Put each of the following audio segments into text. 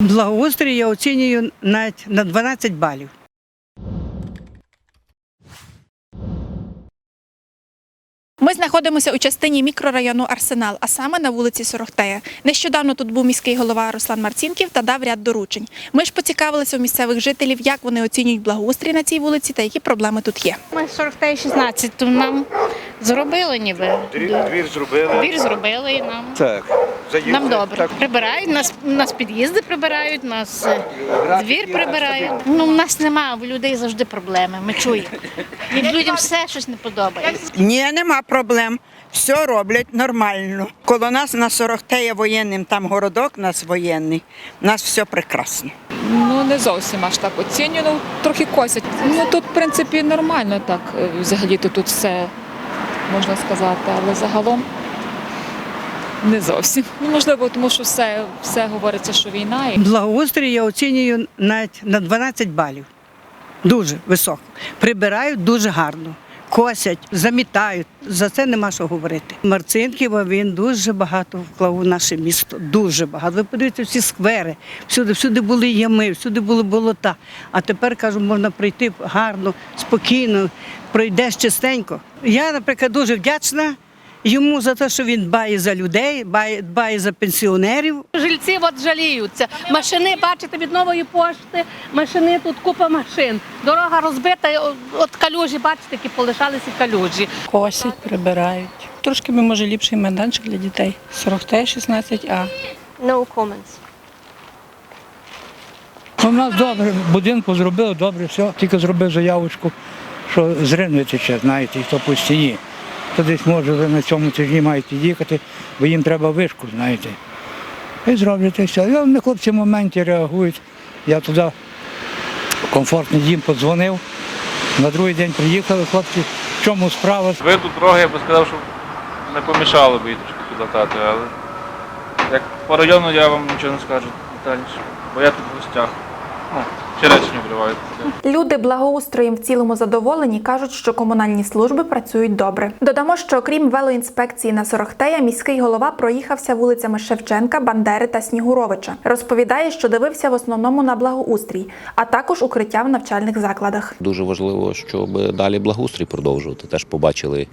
Благоустрій я оцінюю навіть на 12 балів. Ми знаходимося у частині мікрорайону Арсенал, а саме на вулиці Сорохтея. Нещодавно тут був міський голова Руслан Марцінків та дав ряд доручень. Ми ж поцікавилися у місцевих жителів, як вони оцінюють благоустрій на цій вулиці та які проблеми тут є. Ми 40 16 то нам зробили ніби. Двір, двір зробили. Двір зробили і нам. Так. Нам добре. Так. Прибирають, нас, нас під'їзди прибирають, нас е, двір прибирають. Ну, в нас немає, в людей завжди проблеми, ми чуємо. І людям все щось не подобається. Ні, нема проблем. Все роблять нормально. Коло нас на Сорохтея воєнним, там городок у нас воєнний. У нас все прекрасно. Ну не зовсім аж так оцінюю, ну трохи косять. Ну тут, в принципі, нормально так. е, Взагалі-то тут все можна сказати, але загалом не зовсім. Ну, можливо, тому що все, все говориться, що війна Благоустрій я оцінюю навіть на 12 балів. Дуже високо. Прибирають дуже гарно. Косять, замітають. За це нема що говорити. Марцинків він дуже багато вклав у наше місто. Дуже багато. Ви подивіться всі сквери, всюди, всюди були ями, всюди були болота. А тепер кажу, можна прийти гарно, спокійно, пройдеш чистенько. Я, наприклад, дуже вдячна йому за те, що він дбає за людей, дбає, дбає за пенсіонерів. Жильці от жаліються. Машини, бачите, від нової пошти, машини тут купа машин. Дорога розбита, от- калюжі, бачите, які полишалися калюжі. Косять, прибирають. Трошки би може ліпший майданчик для дітей. 40 16А. No comments. У нас добре, будинку зробили добре, все. Тільки зробив заявочку, що з Рим тече, знаєте, і то по стіні. То десь може ви на цьому тижні маєте їхати, бо їм треба вишку, знаєте. І зроблять все. І вони хлопці в моменті реагують. Я туди комфортний дім подзвонив. На другий день приїхали хлопці. В чому справа? Виду дороги, я би сказав, що не помішало би її трошки підлатати, але як по району я вам нічого не скажу детальніше, бо я тут в гостях. Ну, черешню вливаю. Люди благоустроєм в цілому задоволені кажуть, що комунальні служби працюють добре. Додамо, що окрім велоінспекції на Сорохтея, міський голова проїхався вулицями Шевченка, Бандери та Снігуровича. Розповідає, що дивився в основному на благоустрій, а також укриття в навчальних закладах. Дуже важливо, щоб далі благоустрій продовжувати. Теж побачили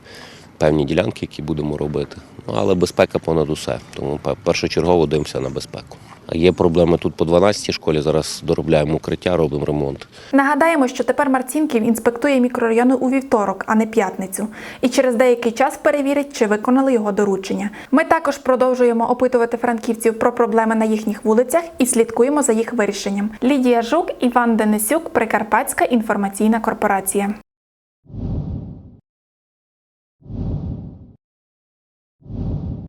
певні ділянки, які будемо робити. Ну, але безпека понад усе. Тому пе- першочергово дивимося на безпеку. Є проблеми тут по 12-й школі. Зараз доробляємо укриття, робимо ремонт. Нагадаємо, що тепер Марцінків інспектує мікрорайони у вівторок, а не п'ятницю, і через деякий час перевірить, чи виконали його доручення. Ми також продовжуємо опитувати франківців про проблеми на їхніх вулицях і слідкуємо за їх вирішенням. Лідія Жук, Іван Денисюк, Прикарпатська інформаційна корпорація.